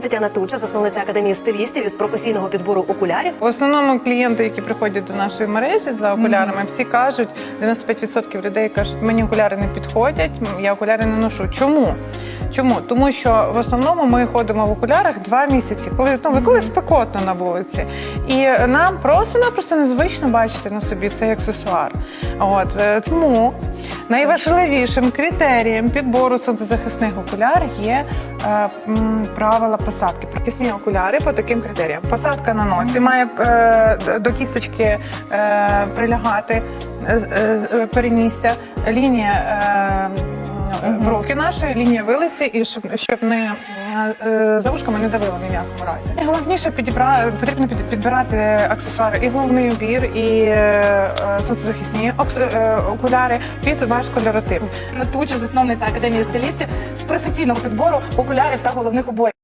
Тетяна Туча, засновниця академії стилістів із професійного підбору окулярів. В основному клієнти, які приходять до нашої мережі за окулярами, всі кажуть, 95% людей кажуть, мені окуляри не підходять, я окуляри не ношу. Чому? Чому? Тому що в основному ми ходимо в окулярах два місяці, коли ну коли спекотно на вулиці, і нам просто-напросто незвично бачити на собі цей аксесуар. От е, тому найважливішим критерієм підбору сонцезахисних окулярів є е, м, правила посадки. Прикисні окуляри по таким критеріям. Посадка на носі має е, до кісточки е, прилягати е, е, перенісся, лінія. Е, Бровки нашої лінія вилиці, і щоб щоб не е, за вушками не давило ні в якому разі. Найголовніше підібра потрібно під- підбирати аксесуари і головний убір, і е, е, е, окуляри під ваш кольоротип. Туча, засновниця академії стилістів з професійного підбору окулярів та головних уборів.